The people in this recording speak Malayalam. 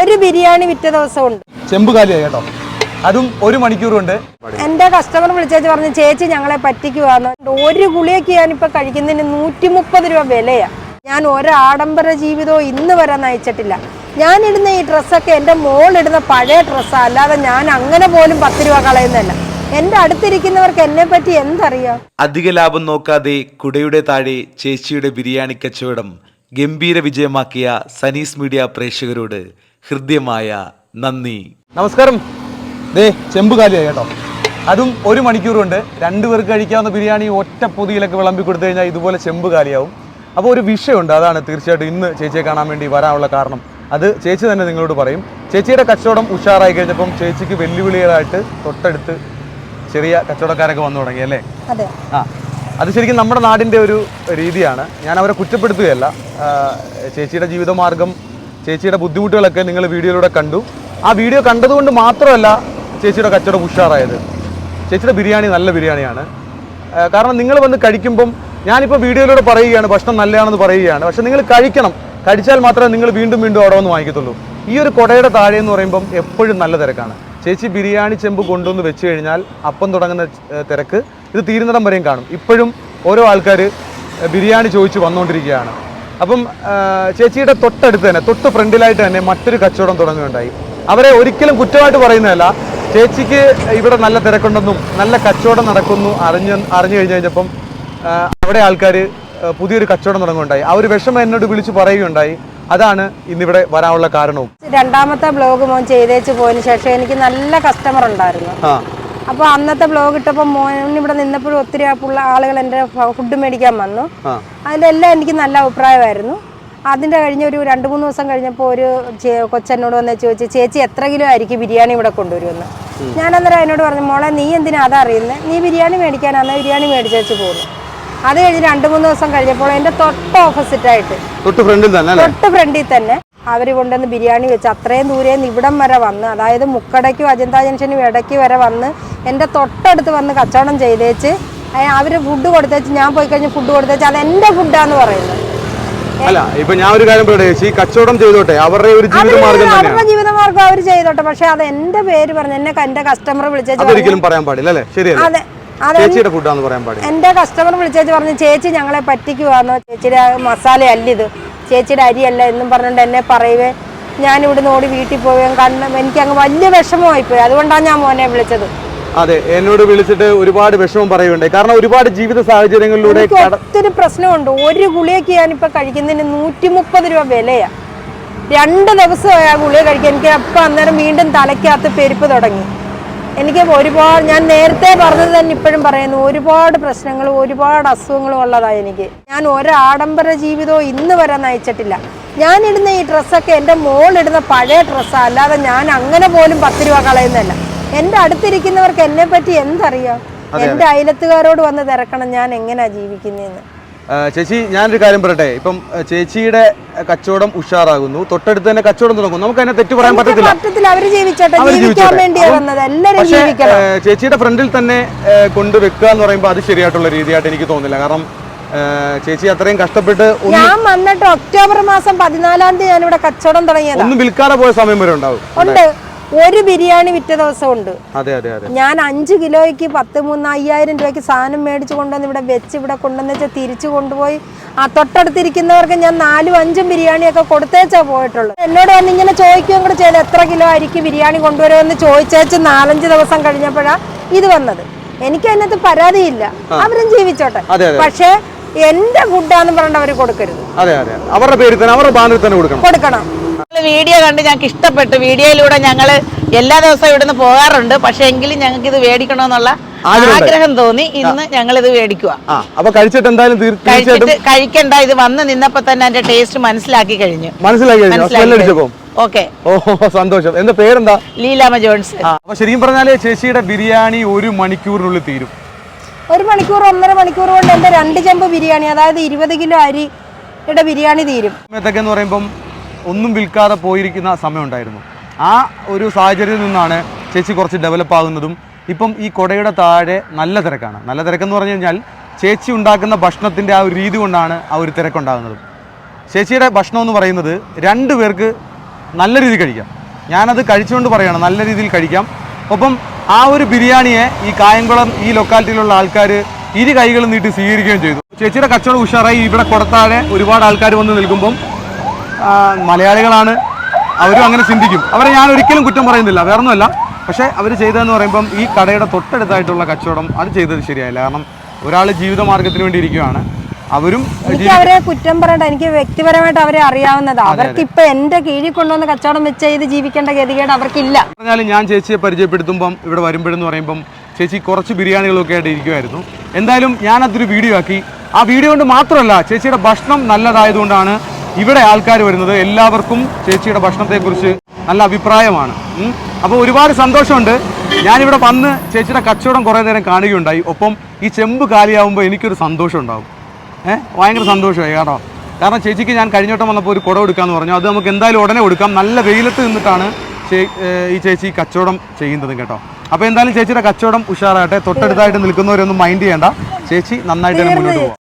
ഒരു ബിരിയാണി വിറ്റ ദിവസമുണ്ട്. ചെമ്പ് കാലിയായി കേട്ടോ. അതും ഒരു മണിക്കൂർ കൊണ്ട് എന്റെ കസ്റ്റമർ വിളിച്ചേച്ച് പറഞ്ഞു ചേച്ചി ഞങ്ങളെ പറ്റിക്കുവാന്ന് ഒരു ഗുളിയൊക്കെ ഞാനിപ്പോ കഴിക്കുന്നതിന് നൂറ്റി മുപ്പത് രൂപ വിലയാ. ഞാൻ ഒരാഡംബര ജീവിതവും ഇന്ന് വരെ നയിച്ചിട്ടില്ല. ഞാൻ ഇടുന്ന ഈ ഡ്രസ്സൊക്കെ എന്റെ മോൾ ഇടുന്ന പഴയ ഡ്രസ്സാ. അല്ലാതെ ഞാൻ അങ്ങനെ പോലും പത്ത് രൂപ കളയുന്നല്ല എന്റെ അടുത്തിരിക്കുന്നവർക്ക് എന്നെ പറ്റി എന്തറിയാം? അധിക ലാഭം നോക്കാതെ കുടയുടെ താഴെ ചേച്ചിയുടെ ബിരിയാണി കച്ചവടം ഗംഭീര വിജയമാക്കിയ സനീസ് മീഡിയ പ്രേക്ഷകരോട് ഹൃദ്യമായ നന്ദി. നമസ്കാരം. ദേ ചെമ്പ് കാലിയായി കേട്ടോ. അതും ഒരു മണിക്കൂർ കൊണ്ട് രണ്ടുപേർക്ക് കഴിക്കാവുന്ന ബിരിയാണി ഒറ്റ പൊതിയിലൊക്കെ വിളമ്പി കൊടുത്തു കഴിഞ്ഞാൽ ഇതുപോലെ ചെമ്പ് കാലിയാവും. അപ്പോൾ ഒരു വിഷയമുണ്ട് അതാണ് തീർച്ചയായിട്ടും ഇന്ന് ചേച്ചിയെ കാണാൻ വേണ്ടി വരാനുള്ള കാരണം. അത് ചേച്ചി തന്നെ നിങ്ങളോട് പറയും. ചേച്ചിയുടെ കച്ചവടം ഉഷാറായി കഴിഞ്ഞപ്പം ചേച്ചിക്ക് വെല്ലുവിളികളായിട്ട് തൊട്ടടുത്ത് ചെറിയ കച്ചവടക്കാരൊക്കെ വന്നു തുടങ്ങി അല്ലേ? അതെ. ആ അത് ശരിക്കും നമ്മുടെ നാടിന്റെ ഒരു രീതിയാണ്. ഞാൻ അവരെ കുറ്റപ്പെടുത്തുകയല്ല. ചേച്ചിയുടെ ജീവിതമാർഗം ചേച്ചിയുടെ ബുദ്ധിമുട്ടുകളൊക്കെ നിങ്ങൾ വീഡിയോയിലൂടെ കണ്ടു. ആ വീഡിയോ കണ്ടതുകൊണ്ട് മാത്രമല്ല ചേച്ചിയുടെ കച്ചവടം ഉഷാറായത്. ചേച്ചിയുടെ ബിരിയാണി നല്ല ബിരിയാണിയാണ്. കാരണം നിങ്ങൾ വന്ന് കഴിക്കുമ്പം ഞാനിപ്പോൾ വീഡിയോയിലൂടെ പറയുകയാണ് ഭക്ഷണം നല്ലതാണെന്ന് പറയുകയാണ്. പക്ഷെ നിങ്ങൾ കഴിക്കണം. കഴിച്ചാൽ മാത്രമേ നിങ്ങൾ വീണ്ടും വീണ്ടും അവിടെ വന്ന് വാങ്ങിക്കത്തുള്ളൂ. ഈ ഒരു കൊടയുടെ താഴെ എന്ന് പറയുമ്പം എപ്പോഴും നല്ല തിരക്കാണ്. ചേച്ചി ബിരിയാണി ചെമ്പ് കൊണ്ടുവന്ന് വെച്ച് കഴിഞ്ഞാൽ അപ്പം തുടങ്ങുന്ന തിരക്ക് ഇത് തീരുന്നിടം വരെയും കാണും. ഇപ്പോഴും ഓരോ ആൾക്കാർ ബിരിയാണി ചോദിച്ച് വന്നുകൊണ്ടിരിക്കുകയാണ് അപ്പം ചേച്ചിയുടെ തൊട്ടടുത്ത് തന്നെ തൊട്ട് ഫ്രണ്ടിലായിട്ട് തന്നെ മറ്റൊരു കച്ചവടം തുടങ്ങുകയുണ്ടായി. അവരെ ഒരിക്കലും കുറ്റമായിട്ട് പറയുന്നതല്ല. ചേച്ചിക്ക് ഇവിടെ നല്ല തിരക്കുണ്ടെന്നും നല്ല കച്ചവടം നടക്കുന്നു അറിഞ്ഞ് അറിഞ്ഞു കഴിഞ്ഞു കഴിഞ്ഞപ്പം അവിടെ ആൾക്കാർ പുതിയൊരു കച്ചവടം തുടങ്ങുകയുണ്ടായി. ആ ഒരു വിഷമം എന്നോട് വിളിച്ച് പറയുകയുണ്ടായി. അതാണ് ഇന്നിവിടെ വരാനുള്ള കാരണവും. രണ്ടാമത്തെ ബ്ലോഗ് മോൻ ചെയ്തേച്ച് പോയതിനു ശേഷം എനിക്ക് നല്ല കസ്റ്റമർ ഉണ്ടായിരുന്നു. അപ്പോൾ അന്നത്തെ ബ്ലോഗ് ഇട്ടപ്പോൾ മോൻ ഇവിടെ നിന്നപ്പോഴും ഒത്തിരി ആളുകൾ എന്റെ ഫുഡ് മേടിക്കാൻ വന്നു. അതിലെല്ലാം എനിക്ക് നല്ല അഭിപ്രായമായിരുന്നു. അതിന്റെ കഴിഞ്ഞ ഒരു രണ്ട് മൂന്ന് ദിവസം കഴിഞ്ഞപ്പോൾ ഒരു കൊച്ചെന്നോട് വന്ന് ചോദിച്ചു ചേച്ചി എത്ര കിലോ ആയിരിക്കും ബിരിയാണി ഇവിടെ കൊണ്ടുവരുമെന്ന്? ഞാൻ അന്നേരം അതിനോട് പറഞ്ഞു മോളെ നീ എന്തിനാ അതറിയുന്നത് നീ ബിരിയാണി മേടിക്കാനാണ് ബിരിയാണി മേടിച്ചേച്ച് പോകുന്നു അത് കഴിഞ്ഞ് രണ്ട് മൂന്ന് ദിവസം കഴിഞ്ഞപ്പോൾ എന്റെ തൊട്ട് ഓപ്പോസിറ്റായിട്ട് തൊട്ട് ഫ്രണ്ടിൽ തന്നെ അല്ലേ? തൊട്ട് ഫ്രണ്ടിൽ തന്നെ അവർ കൊണ്ടുവന്ന് ബിരിയാണി വെച്ച് അത്രയും ദൂരെ നിന്ന് ഇവിടം വരെ വന്ന് അതായത് മുക്കടയ്ക്കും അജന്ത ജംഗ്ഷനും ഇടയ്ക്ക് വരെ വന്ന് എന്റെ തൊട്ടടുത്ത് വന്ന് കച്ചവടം ചെയ്തേച്ച് അവർ ഫുഡ് കൊടുത്തേച്ച് ഞാൻ പോയി കഴിഞ്ഞ് ഫുഡ് കൊടുത്തേച്ച് അത് എന്റെ ഫുഡാന്ന് പറയുന്നത് അല്ല ഇപ്പൊ ഞാൻ ഒരു കാര്യം പറയട്ടെ ചേച്ചി കച്ചവടം ചെയ്തോട്ടെ അവരുടെ ഒരു ജീവിതമാർഗം അവരുടെ ജീവിതമാർഗം അവർ ചെയ്തോട്ടെ പക്ഷെ അത് എന്റെ പേര് പറഞ്ഞ് എന്നെ എന്റെ കസ്റ്റമർ അതൊരിക്കലും പറയാൻ പാടില്ല അല്ലേ? ശരിയല്ലേ? അതെ ചേച്ചിയുടെ ഫുഡാന്ന് പറയാൻ പാടില്ല. എന്റെ കസ്റ്റമർ വിളിച്ചേച്ച് പറഞ്ഞു ചേച്ചി ഞങ്ങളെ പറ്റിക്കുവാന്നോ? ചേച്ചിയുടെ മസാല അല്ല ഇത്. ചേച്ചിയുടെ അരിയല്ല എന്നും പറഞ്ഞുകൊണ്ട് എന്നെ പറയുവേ ഞാൻ ഇവിടുന്ന് ഓടി വീട്ടിൽ പോവുകയും കാരണം എനിക്ക് അങ്ങ് വലിയ വിഷമമായിപ്പോയി. അതുകൊണ്ടാണ് ഞാൻ മോനെ വിളിച്ചത്. അതെ എന്നോട് വിളിച്ചിട്ട് ഒരുപാട് വിഷമം പറയുന്നുണ്ട് കാരണം ഒരുപാട് ജീവിത സാഹചര്യങ്ങളിലൂടെ ഒത്തിരി പ്രശ്നമുണ്ട്. ഒരു ഗുളിയൊക്കെ ഞാനിപ്പോ കഴിക്കുന്നതിന് നൂറ്റി മുപ്പത് രൂപ വിലയാ. രണ്ട് ദിവസമായി ആ ഗുളിക കഴിക്കാൻ എനിക്ക് അപ്പം അന്നേരം വീണ്ടും തലയ്ക്കകത്ത് പെരുപ്പ് തുടങ്ങി. എനിക്ക് ഒരുപാട് ഞാൻ നേരത്തെ പറഞ്ഞത് തന്നെ ഇപ്പോഴും പറയുന്നു. ഒരുപാട് പ്രശ്നങ്ങളും ഒരുപാട് അസുഖങ്ങളും ഉള്ളതാണ് എനിക്ക്. ഞാൻ ഒരാഡംബര ജീവിതവും ഇന്ന് വരെ നയിച്ചിട്ടില്ല. ഞാൻ ഇടുന്ന ഈ ഡ്രസ്സൊക്കെ എന്റെ മോളിടുന്ന പഴയ ഡ്രസ്സാണ് അല്ലാതെ ഞാൻ അങ്ങനെ പോലും പത്ത് രൂപ കളയുന്നതല്ല. എന്റെ അടുത്തിരിക്കുന്നവർക്ക് എന്നെ പറ്റി എന്തറിയാം എന്റെ അയലത്തുകാരോട് വന്ന് തിരക്കണം ഞാൻ എങ്ങനെയാണ് ജീവിക്കുന്നതെന്ന് ചേച്ചി ഞാനൊരു കാര്യം പറയട്ടെ? ഇപ്പം ചേച്ചിയുടെ കച്ചവടം ഉഷാറാകുന്നു. തൊട്ടടുത്ത് തന്നെ കച്ചവടം തുടങ്ങും നമുക്ക് അതിനെ തെറ്റ് പറയാൻ പറ്റത്തില്ല. അവർ ജീവിച്ചോട്ടെ. ചേച്ചിയുടെ ഫ്രണ്ടിൽ തന്നെ കൊണ്ട് വെക്കുക എന്ന് പറയുമ്പോൾ അത് ശരിയായിട്ടുള്ള രീതിയായിട്ട് എനിക്ക് തോന്നുന്നില്ല. കാരണം ചേച്ചി അത്രയും കഷ്ടപ്പെട്ട് ഞാൻ വന്നിട്ട് ഒക്ടോബർ മാസം പതിനാലാം തീയതി ഞാൻ ഇവിടെ കച്ചവടം തുടങ്ങിയത്. ഒന്നും വിൽക്കാതെ പോയ സമയം വരെ ഉണ്ടാവും. ഉണ്ട്. ഒരു ബിരിയാണി വിറ്റ ദിവസമുണ്ട്. അതെ അതെ അതെ. ഞാൻ അഞ്ച് കിലോയ്ക്ക് പത്ത് മൂന്ന് അയ്യായിരം രൂപയ്ക്ക് സാധനം മേടിച്ച് കൊണ്ടുവന്ന് ഇവിടെ വെച്ച് ഇവിടെ കൊണ്ടുവന്ന് വെച്ചാൽ തിരിച്ചു കൊണ്ടുപോയി. ആ തൊട്ടടുത്തിരിക്കുന്നവർക്ക് ഞാൻ നാലും അഞ്ചും ബിരിയാണിയൊക്കെ കൊടുത്തേച്ചാ പോയിട്ടുള്ളൂ എന്നോട് വന്ന് ഇങ്ങനെ ചോദിക്കുകയും കൂടെ ചെയ്ത് എത്ര കിലോ അരിക്ക് ബിരിയാണി കൊണ്ടുവരുമെന്ന് ചോദിച്ചേച്ച് നാലഞ്ച് ദിവസം കഴിഞ്ഞപ്പോഴാണ് ഇത് വന്നത്. എനിക്ക് അതിനകത്ത് പരാതിയില്ല. അവരും ജീവിച്ചോട്ടെ. പക്ഷേ എന്റെ ഫുഡാന്ന് പറഞ്ഞിട്ട് അവർ കൊടുക്കരുത്. അതെ അതെ അവരുടെ പേരിൽ തന്നെ അവരുടെ ബാനറിൽ തന്നെ കൊടുക്കണം. കൊടുക്കണം. വീഡിയോ കണ്ട് ഞങ്ങൾക്ക് ഇഷ്ടപ്പെട്ടു. വീഡിയോയിലൂടെ ഞങ്ങൾ എല്ലാ ദിവസവും ഇവിടുന്ന് പോകാറുണ്ട്. പക്ഷെ എങ്കിലും ഞങ്ങൾക്ക് ഇത് മേടിക്കണമെന്നുള്ള. ആഗ്രഹം തോന്നി. ഇന്ന് ഞങ്ങൾ ഇത് മേടിക്കുക അപ്പൊ കഴിച്ചിട്ട് എന്തായാലും കഴിച്ചിട്ട് കഴിക്കണ്ട. ഇത് വന്ന് നിന്നപ്പോ തന്നെ അതിന്റെ ടേസ്റ്റ് മനസ്സിലാക്കി കഴിഞ്ഞു. മനസ്സിലാക്കി ഓക്കെ ഓ സന്തോഷം. എന്താ പേരെന്താ? ലീലാമ ജോൺസ്. അപ്പൊ ശരിക്കും പറഞ്ഞാൽ ചേച്ചിയുടെ ബിരിയാണി ഒരു മണിക്കൂറിനുള്ളിൽ തീരും. ഒരു മണിക്കൂർ ഒന്നര മണിക്കൂർ കൊണ്ട് എന്റെ രണ്ട് ചെമ്പ് ബിരിയാണി അതായത് ഇരുപത് കിലോ അരിയുടെ ബിരിയാണി തീരും. പറയുമ്പം ഒന്നും വിൽക്കാതെ പോയിരിക്കുന്ന സമയമുണ്ടായിരുന്നു. ആ ഒരു സാഹചര്യത്തിൽ നിന്നാണ് ചേച്ചി കുറച്ച് ഡെവലപ്പ് ആകുന്നതും ഇപ്പം ഈ കൊടയുടെ താഴെ നല്ല തിരക്കാണ്. നല്ല തിരക്കെന്ന് പറഞ്ഞു കഴിഞ്ഞാൽ ചേച്ചി ഉണ്ടാക്കുന്ന ഭക്ഷണത്തിന്റെ ആ ഒരു രീതി കൊണ്ടാണ് ആ ഒരു തിരക്കുണ്ടാകുന്നത്. ചേച്ചിയുടെ ഭക്ഷണം എന്ന് പറയുന്നത് രണ്ട് പേർക്ക് നല്ല രീതിയിൽ കഴിക്കാം. ഞാനത് കഴിച്ചുകൊണ്ട് പറയണം നല്ല രീതിയിൽ കഴിക്കാം. ഒപ്പം ആ ഒരു ബിരിയാണിയെ ഈ കായംകുളം ഈ ലൊക്കാലിറ്റിയിലുള്ള ആൾക്കാർ ഇരു കൈകളും നീട്ടി സ്വീകരിക്കുകയും ചെയ്തു. ചേച്ചിയുടെ കച്ചവടം ഉഷാറായി. ഇവിടെ കൊടുത്താഴെ ഒരുപാട് ആൾക്കാർ വന്ന് നിൽക്കുമ്പം മലയാളികളാണ്. അവരും അങ്ങനെ ചിന്തിക്കും. അവരെ ഞാൻ ഒരിക്കലും കുറ്റം പറയുന്നില്ല. വേറൊന്നുമല്ല. പക്ഷേ അവർ ചെയ്തതെന്ന് പറയുമ്പം ഈ കടയുടെ തൊട്ടടുത്തായിട്ടുള്ള കച്ചവടം അത് ചെയ്തത് ശരിയായില്ല. കാരണം ഒരാൾ ജീവിതമാർഗത്തിന് വേണ്ടി ഇരിക്കുകയാണ് അവരും എനിക്ക് അവരെ കുറ്റം പറയണ്ട. എനിക്ക് വ്യക്തിപരമായിട്ട് അവരെ അറിയാവുന്നത്. അവർക്ക് ഇപ്പൊ എന്റെ കീഴിൽ കൊണ്ടുവന്ന് കച്ചവടം വെച്ച് ചെയ്ത് ജീവിക്കേണ്ട ഗതികേട് അവർക്കില്ല. പറഞ്ഞാലും ഞാൻ ചേച്ചിയെ പരിചയപ്പെടുത്തുമ്പം ഇവിടെ വരുമ്പോഴെന്ന് പറയുമ്പം ചേച്ചി കുറച്ച് ബിരിയാണികളൊക്കെ ആയിട്ട് ഇരിക്കുമായിരുന്നു എന്തായാലും ഞാൻ ഞാനതൊരു വീഡിയോ ആക്കി. ആ വീഡിയോ കൊണ്ട് മാത്രമല്ല ചേച്ചിയുടെ ഭക്ഷണം നല്ലതായതുകൊണ്ടാണ് ഇവിടെ ആൾക്കാർ വരുന്നത് എല്ലാവർക്കും ചേച്ചിയുടെ ഭക്ഷണത്തെക്കുറിച്ച് നല്ല അഭിപ്രായമാണ്. അപ്പോൾ ഒരുപാട് സന്തോഷമുണ്ട്. ഞാനിവിടെ വന്ന് ചേച്ചിയുടെ കച്ചവടം കുറേ നേരം കാണുകയുണ്ടായി. ഒപ്പം ഈ ചെമ്പ് കാലിയാവുമ്പോൾ എനിക്കൊരു സന്തോഷം ഉണ്ടാവും ഏഹ് ഭയങ്കര സന്തോഷമായി കേട്ടോ. കാരണം ചേച്ചിക്ക് ഞാൻ കഴിഞ്ഞ വട്ടം വന്നപ്പോൾ ഒരു കുട എടുക്കാമെന്ന് പറഞ്ഞു. അത് നമുക്ക് എന്തായാലും ഉടനെ കൊടുക്കാം. നല്ല വെയിലത്ത് നിന്നിട്ടാണ് ഈ ചേച്ചി കച്ചവടം ചെയ്യുന്നത് കേട്ടോ. അപ്പോൾ എന്തായാലും ചേച്ചിയുടെ കച്ചവടം ഉഷാറാകട്ടെ. തൊട്ടടുത്തായിട്ട് നിൽക്കുന്നവരൊന്നും മൈൻഡ് ചെയ്യേണ്ട. ചേച്ചി നന്നായിട്ട് തന്നെ മുന്നോട്ട് പോകും